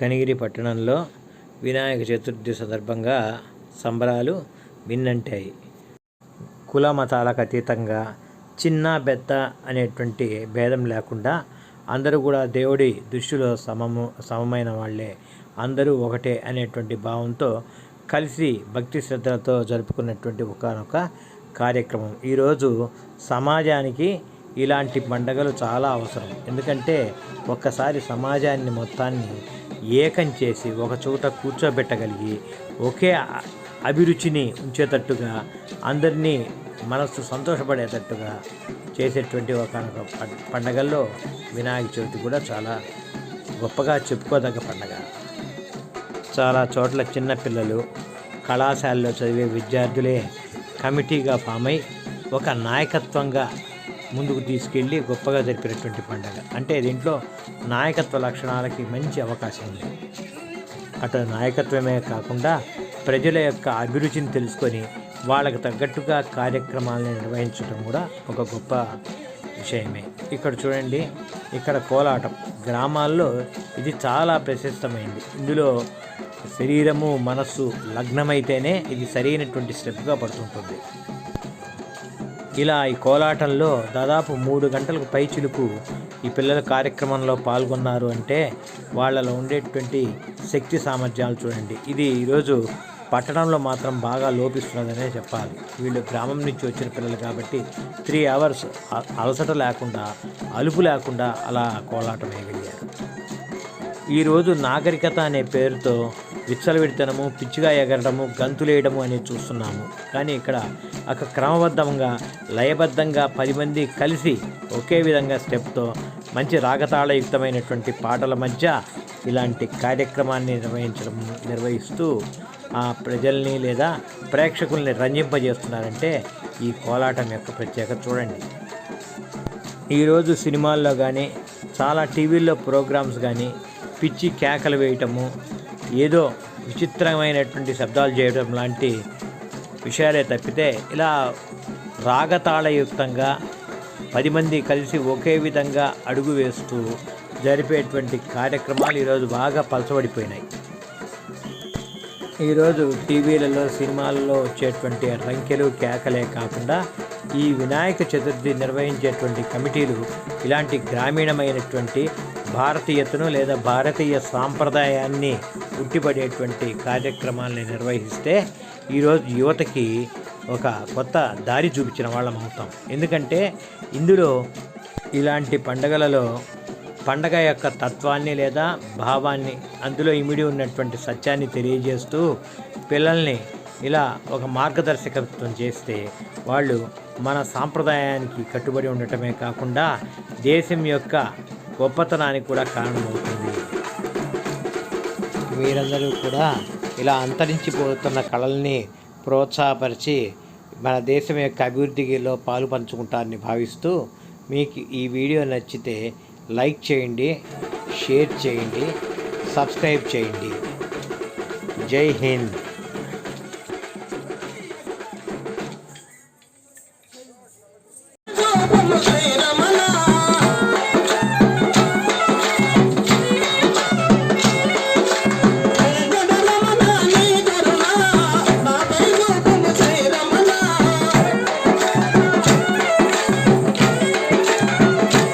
కనిగిరి పట్టణంలో వినాయక చతుర్థి సందర్భంగా సంబరాలు విన్నంటాయి కుల మతాలకు అతీతంగా చిన్న పెద్ద అనేటువంటి భేదం లేకుండా అందరూ కూడా దేవుడి దృష్టిలో సమము సమమైన వాళ్ళే. అందరూ ఒకటే అనేటువంటి భావంతో కలిసి భక్తి శ్రద్ధలతో జరుపుకున్నటువంటి ఒకనొక కార్యక్రమం. ఈరోజు సమాజానికి ఇలాంటి పండగలు చాలా అవసరం. ఎందుకంటే ఒక్కసారి సమాజాన్ని మొత్తాన్ని ఏకం చేసి ఒక చోట కూర్చోబెట్టగలిగి ఒకే అభిరుచిని ఉంచేటట్టుగా అందరినీ మనస్సు సంతోషపడేటట్టుగా చేసేటువంటి ఒక పండగల్లో వినాయక చవితి కూడా చాలా గొప్పగా చెప్పుకోదగ్గ పండగ. చాలా చోట్ల చిన్నపిల్లలు కళాశాలలో చదివే విద్యార్థులే కమిటీగా ఫామ్ అయి ఒక నాయకత్వంగా ముందుకు తీసుకెళ్ళి గొప్పగా జరిపినటువంటి పండగ. అంటే దీంట్లో నాయకత్వ లక్షణాలకి మంచి అవకాశం ఉంది. అటు నాయకత్వమే కాకుండా ప్రజల యొక్క అభిరుచిని తెలుసుకొని వాళ్ళకు తగ్గట్టుగా కార్యక్రమాలను నిర్వహించడం కూడా ఒక గొప్ప విషయమే. ఇక్కడ చూడండి ఇక్కడ కోలాటం. గ్రామాల్లో ఇది చాలా ప్రశస్తమైంది. ఇందులో శరీరము మనస్సు లగ్నమైతేనే ఇది సరైనటువంటి స్టెప్గా పడుతుంటుంది. ఇలా ఈ కోలాటంలో దాదాపు మూడు గంటలకు పై చిలుకు ఈ పిల్లల కార్యక్రమంలో పాల్గొన్నారు అంటే వాళ్ళలో ఉండేటువంటి శక్తి సామర్థ్యాలు చూడండి. ఇది ఈరోజు పట్టణంలో మాత్రం బాగా లోపిస్తున్నదనే చెప్పాలి. వీళ్ళు గ్రామం నుంచి వచ్చిన పిల్లలు కాబట్టి త్రీ అవర్స్ అలసట లేకుండా అలుపు లేకుండా అలా కోలాటం వేయగలిగారు. ఈరోజు నాగరికత అనే పేరుతో విచ్చలవిడితనము పిచ్చిగా ఎగరడము గంతులేయడము అనేది చూస్తున్నాము. కానీ ఇక్కడ ఒక క్రమబద్ధంగా లయబద్ధంగా పది మంది కలిసి ఒకే విధంగా స్టెప్తో మంచి రాగతాళయుక్తమైనటువంటి పాటల మధ్య ఇలాంటి కార్యక్రమాన్ని నిర్వహించడం నిర్వహిస్తూ ఆ ప్రజల్ని లేదా ప్రేక్షకుల్ని రంజింపజేస్తున్నారంటే ఈ కోలాటం యొక్క ప్రత్యేకత చూడండి. ఈరోజు సినిమాల్లో కానీ చాలా టీవీల్లో ప్రోగ్రామ్స్ కానీ పిచ్చి కేకలు వేయటము ఏదో విచిత్రమైనటువంటి శబ్దాలు చేయడం లాంటి విషయాలే తప్పితే ఇలా రాగతాళయుక్తంగా పది మంది కలిసి ఒకే విధంగా అడుగు వేస్తూ జరిపేటువంటి కార్యక్రమాలు ఈరోజు బాగా పలచబడిపోయినాయి. ఈరోజు టీవీలలో సినిమాల్లో వచ్చేటువంటి రంకెలు కేకలే కాకుండా ఈ వినాయక చతుర్థి నిర్వహించేటువంటి కమిటీలు ఇలాంటి గ్రామీణమైనటువంటి భారతీయతను లేదా భారతీయ సాంప్రదాయాన్ని ఉట్టిపడేటువంటి కార్యక్రమాల్ని నిర్వహిస్తే ఈరోజు యువతకి ఒక కొత్త దారి చూపించిన వాళ్ళం అవుతాం ఎందుకంటే ఇందులో ఇలాంటి పండగలలో పండగ యొక్క తత్వాన్ని లేదా భావాన్ని అందులో ఇమిడి ఉన్నటువంటి సత్యాన్ని తెలియజేస్తూ పిల్లల్ని ఇలా ఒక మార్గదర్శకత్వం చేస్తే వాళ్ళు మన సాంప్రదాయానికి కట్టుబడి ఉండటమే కాకుండా దేశం యొక్క గొప్పతనానికి కూడా కారణమవుతుంది. మీరందరూ కూడా ఇలా అంతరించిపోతున్న కళల్ని ప్రోత్సాహపరిచి మన దేశం యొక్క అభివృద్ధిలో పాలు పంచుకుంటారని భావిస్తూ మీకు ఈ వీడియో నచ్చితే లైక్ చేయండి షేర్ చేయండి సబ్స్క్రైబ్ చేయండి. జై హింద్.